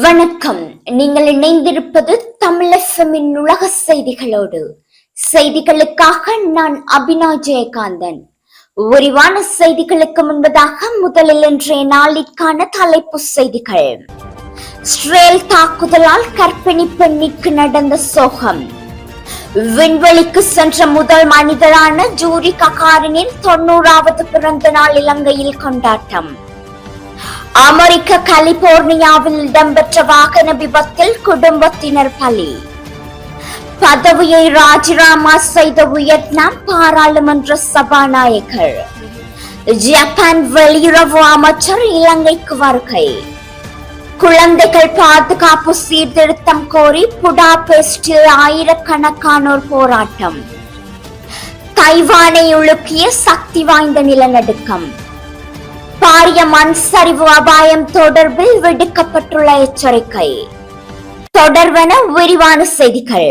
வணக்கம். நீங்கள் இணைந்திருப்பது தமிழசமின் உலக செய்திகளோடு. செய்திகளுக்காக நான் அபினா ஜெயகாந்தன். விரிவான செய்திகளுக்கு முன்பதாக முதலில் இன்றைய நாளிற்கான தலைப்பு செய்திகள். இஸ்ரேல் தாக்குதலால் கர்ப்பிணி பெண்ணிற்கு நடந்த சோகம். விண்வெளிக்கு சென்ற முதல் மனிதரான ஜூரி ககாரினின் தொண்ணூறாவது பிறந்த நாள் இலங்கையில் கொண்டாட்டம். அமெரிக்க கலிபோர்னியாவில் இடம்பெற்ற வாகன விபத்தில் குடும்பத்தினர் பலி. பதவியை ராஜினாமா செய்த வியட்நாம் பாராளுமன்ற சபாநாயகர். ஜப்பான் வெளியுறவு அமைச்சர் இலங்கைக்கு வருகை. குழந்தைகள் பாதுகாப்பு சீர்திருத்தம் கோரி புடாபெஸ்டில் ஆயிரக்கணக்கானோர் போராட்டம். தைவானை உலுக்கிய சக்தி வாய்ந்த நிலநடுக்கம். பாரிய மண் சரிவு அபாயம் தொடர்பில் விடுக்கப்பட்டுள்ள எச்சரிக்கை. தொடர்வன விரிவான செய்திகள்.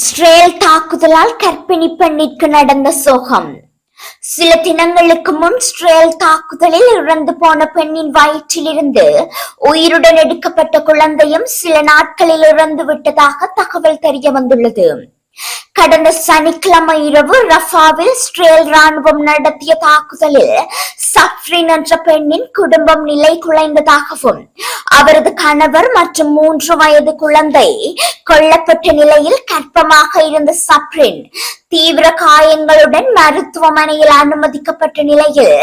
இஸ்ரேல் தாக்குதலால் கர்ப்பிணி பெண்ணிற்கு நடந்த சோகம். சில தினங்களுக்கு முன் ஸ்ட்ரேல் தாக்குதலில் இறந்து போன பெண்ணின் வயிற்றிலிருந்து உயிருடன் எடுக்கப்பட்ட குழந்தையும் சில நாட்களில் இறந்து விட்டதாக தகவல் தெரிய வந்துள்ளது. கடந்த சனிக்கிழமை இரவு ரஃபாவில் இஸ்ரேல் ராணுவம் நடத்திய தாக்குதலில் சப்ரின் என்ற பெண்ணின் குடும்பம் நிலை குலைந்ததாகவும் அவரது கணவர் மற்றும் மூன்று வயது குழந்தை கொல்லப்பட்ட நிலையில் கற்பமாக இருந்த சப்ரின் தீவிர காயங்களுடன் மருத்துவமனையில் அனுமதிக்கப்பட்ட நிலையில்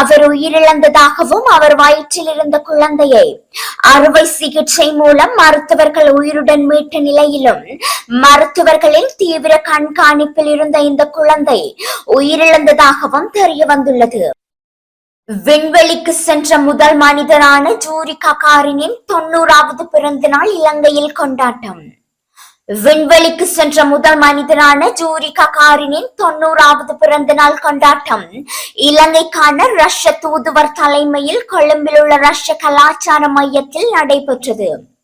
அவர் உயிரிழந்ததாகவும் அவர் வயிற்றில் இருந்த குழந்தையை அறுவை சிகிச்சை மூலம் மருத்துவர்கள் உயிருடன் மீட்ட நிலையிலும் மருத்துவர்களின் தீவிர கண்காணிப்பில் இருந்த இந்த குழந்தை உயிரிழந்ததாகவும் தெரிய வந்துள்ளது. விண்வெளிக்கு சென்ற முதல் மனிதரான ஜூரி ககாரினின் தொண்ணூறாவது பிறந்த நாள் இலங்கையில் கொண்டாட்டம். விண்வெளிக்கு சென்ற முதல் மனிதரான ஜூரி ககாரினின் தொண்ணூறாவது பிறந்த நாள் கொண்டாட்டம். இலங்கைக்கான ரஷ்ய தூதுவர் தலைமையில் கொழும்பில் உள்ள ரஷ்ய கலாச்சார மையத்தில் நடைபெற்றது.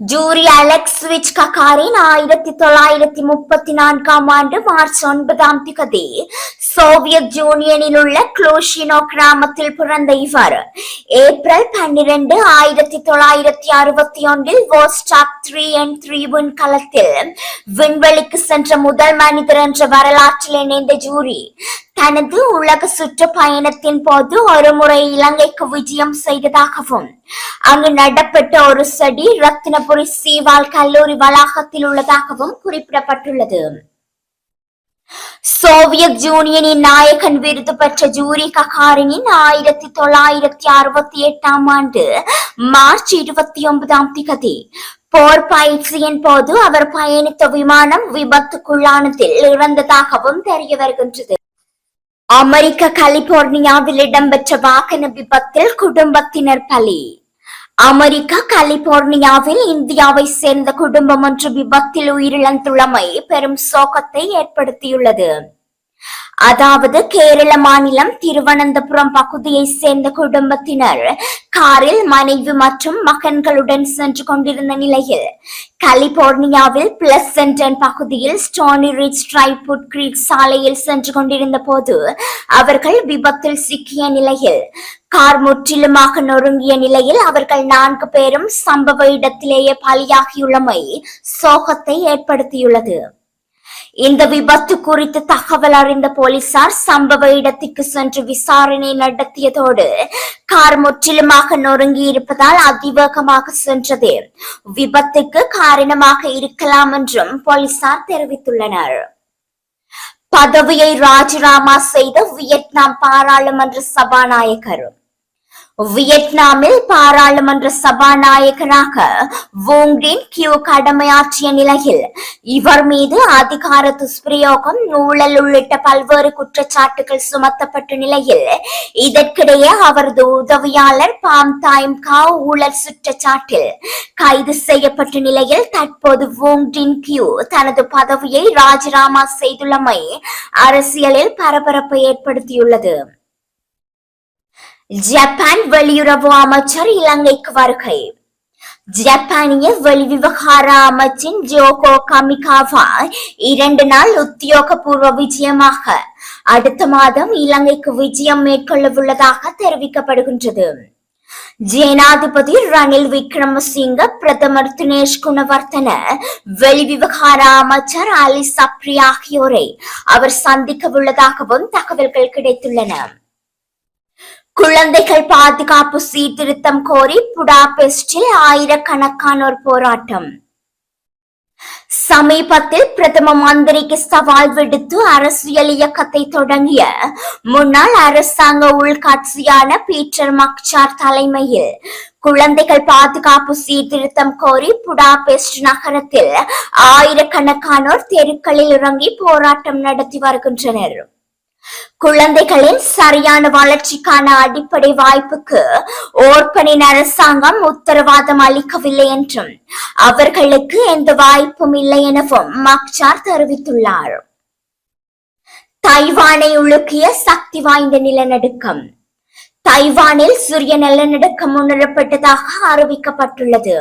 ஜூரி அலெக்ஸ்விச் ககாரின் ஆயிரத்தி தொள்ளாயிரத்தி முப்பத்தி நான்காம் ஆண்டு மார்ச் ஒன்பதாம் திகதி. சோவியத் யூனியனில் உள்ள குளோஷினோ கிராமத்தில் பிறந்த இவர். ஏப்ரல் பன்னிரண்டு ஆயிரத்தி தொள்ளாயிரத்தி அறுபத்தி ஒன்றில் வோஸ்டாக் த்ரீ அண்ட் த்ரீ விண்கலத்தில் விண்வெளிக்கு சென்ற முதல் மனிதர் என்ற வரலாற்றில் இணைந்த ஜூரி. தனது உலக சுற்றுப்பயணத்தின் போது ஒருமுறை இலங்கைக்கு விஜயம் செய்ததாகவும் அங்கு நடப்பட்ட ஒரு செடி ரத்னபுரி சீவால் கல்லூரி வளாகத்தில் உள்ளதாகவும் குறிப்பிடப்பட்டுள்ளது. சோவியத் யூனியனின் நாயகன் விருது பெற்ற ஜூரி ககாரினின் ஆயிரத்தி தொள்ளாயிரத்தி அறுபத்தி எட்டாம் ஆண்டு மார்ச் இருபத்தி ஒன்பதாம் திகதி போர் பயிற்சியின் போது அவர் பயணித்த விமானம் விபத்துக்குள்ளானதில் இறந்ததாகவும் தெரிய வருகின்றது. அமெரிக்க கலிபோர்னியாவில் இடம்பெற்ற வாகன விபத்தில் குடும்பத்தினர் பலி. அமெரிக்கா கலிபோர்னியாவில் இந்தியாவை சேர்ந்த குடும்பம் ஒன்று விபத்தில் உயிரிழந்துள்ளமை பெரும் சோகத்தை ஏற்படுத்தியுள்ளது. அதாவது கேரள மாநிலம் திருவனந்தபுரம் பகுதியை சேர்ந்த குடும்பத்தினர் காரில் மனைவி மற்றும் மகன்களுடன் சென்று கொண்டிருந்த நிலையில் கலிபோர்னியாவில் பிளசன்டன் பகுதியில் ஸ்டோனி ரிச் ட்ரைபுட் கிரீக் சாலையில் சென்று கொண்டிருந்த போது அவர்கள் விபத்தில் சிக்கிய நிலையில் கார் முற்றிலுமாக நொறுங்கிய நிலையில் அவர்கள் நான்கு பேரும் சம்பவ இடத்திலேயே பலியாகியுள்ளமை சோகத்தை ஏற்படுத்தியுள்ளது. இந்த விபத்து குறித்து தகவல் அறிந்த போலீசார் சம்பவ இடத்துக்கு சென்று விசாரணை நடத்தியதோடு கார் முற்றிலுமாக நொறுங்கி இருப்பதால் அதிவேகமாக சென்றது. விபத்துக்கு காரணமாக இருக்கலாம் என்றும் போலீசார் தெரிவித்துள்ளனர். பதவியை ராஜினாமா செய்த வியட்நாம் பாராளுமன்ற சபாநாயகர் வியட்நாமில் பாராளுமன்ற சபாநாயகராக வோங்டின் கியூ கடமையாற்றிய நிலையில் இவர் மீது அதிகார துஷ்பிரயோகம் ஊழல் உள்ளிட்ட பல்வேறு குற்றச்சாட்டுகள் சுமத்தப்பட்ட நிலையில் இதற்கிடையே அவரது உதவியாளர் பாம் தாயம் கா ஊழல் சுற்றச்சாட்டில் கைது செய்யப்பட்ட நிலையில் தற்போது வோங்டின் கியூ தனது பதவியை ராஜினாமா செய்துள்ளமை அரசியலில் பரபரப்பை ஏற்படுத்தியுள்ளது. ஜப்பான் வெளியுறவு அமைச்சர் இலங்கைக்கு வருகை ஜப்பானிய வெளிவிவகார அமைச்சின் ஜோகோ கமிகாவா இரண்டு நாள் உத்தியோகபூர்வ விஜயமாக. அடுத்த மாதம் இலங்கைக்கு விஜயம் மேற்கொள்ள உள்ளதாக தெரிவிக்கப்படுகின்றது. ஜனாதிபதி ரணில் விக்ரமசிங்க பிரதமர் தினேஷ் குணவர்த்தன வெளிவிவகார அமைச்சர் அலி சப்ரி ஆகியோரை அவர் சந்திக்கவுள்ளதாகவும் தகவல்கள் கிடைத்துள்ளன. குழந்தைகள் பாதுகாப்பு சீர்திருத்தம் கோரி புடாபெஸ்டில் ஆயிரக்கணக்கானோர் போராட்டம். சமீபத்தில் பிரதம மந்திரிக்கு சவால் விடுத்து அரசியல் இயக்கத்தை தொடங்கிய முன்னாள் அரசாங்க உள்கட்சியான பீட்டர் மக்சார் தலைமையில் குழந்தைகள் பாதுகாப்பு சீர்திருத்தம் கோரி புடாபெஸ்ட் நகரத்தில் ஆயிரக்கணக்கானோர் தெருக்களில் இறங்கி போராட்டம் நடத்தி வருகின்றனர். குழந்தைகளின் சரியான வளர்ச்சிக்கான அடிப்படை வாய்ப்புக்கு ஓர்பனின் அரசாங்கம் உத்தரவாதம் அளிக்கவில்லை என்றும் அவர்களுக்கு எந்த வாய்ப்பும் இல்லை எனவும் மக்சார் தெரிவித்துள்ளார். தைவானை உலுக்கிய சக்தி வாய்ந்த நிலநடுக்கம். தைவானில் சூரிய நிலநடுக்கம் உணரப்பட்டதாக அறிவிக்கப்பட்டுள்ளது.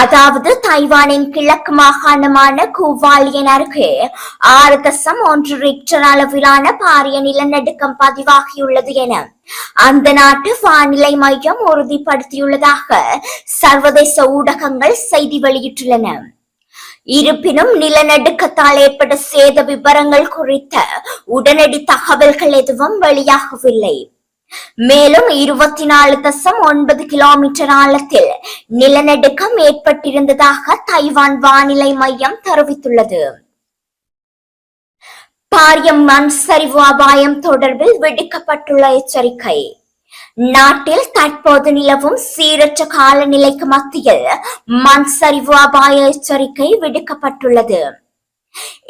அதாவது தைவானின் கிழக்கு மாகாணமான குவாலியன் அருகே ஆறு தசம் ஒன்று ரிக்டர் அளவிலான பாரிய நிலநடுக்கம் பதிவாகியுள்ளது என அந்த நாட்டு வானிலை மையம் உறுதிப்படுத்தியுள்ளதாக சர்வதேச ஊடகங்கள் செய்தி வெளியிட்டுள்ளன. இருப்பினும் நிலநடுக்கத்தால் ஏற்பட்ட சேத விவரங்கள் குறித்த உடனடி தகவல்கள் எதுவும் வெளியாகவில்லை. மேலும் இருபத்தி நாலு தசம் ஒன்பது கிலோமீட்டர் ஆழத்தில் நிலநடுக்கம் ஏற்பட்டிருந்ததாக தைவான் வானிலை மையம் தெரிவித்துள்ளது. பாரிய மண் சரிவு அபாயம் தொடர்பில் விடுக்கப்பட்டுள்ள எச்சரிக்கை. நாட்டில் தற்போது நிலவும் சீரற்ற காலநிலைக்கு மத்தியில் மண் சரிவு அபாய எச்சரிக்கை விடுக்கப்பட்டுள்ளது.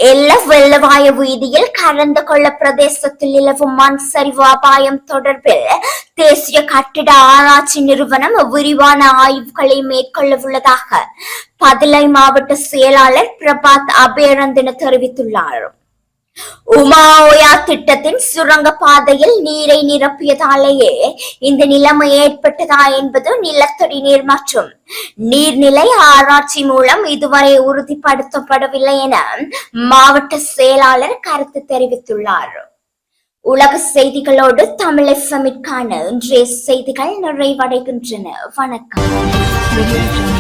எல்ல வெள்ளவாய வீதியில் கலந்து கொள்ள பிரதேசத்தில் நிலவும் மண் சரிவு அபாயம் தொடர்பில் தேசிய கட்டிட ஆராய்ச்சி நிறுவனம் விரிவான ஆய்வுகளை மேற்கொள்ள உள்ளதாக பதிலை மாவட்ட செயலாளர் பிரபாத் அபேரந்தன தெரிவித்துள்ளார் உமாஓயா திட்டத்தின் சுரங்க பாதையில் நீரை நிரப்பியதாலேயே இந்த நிலைமை ஏற்பட்டதா என்பது நிலத்தடி நீர் மற்றும் நீர்நிலை ஆராய்ச்சி மூலம் இதுவரை உறுதிப்படுத்தப்படவில்லை என மாவட்ட செயலாளர் கருத்து தெரிவித்துள்ளார். உலக செய்திகளோடு தமிழ் சமிற்கான இன்றைய செய்திகள் நிறைவடைகின்றன. வணக்கம்.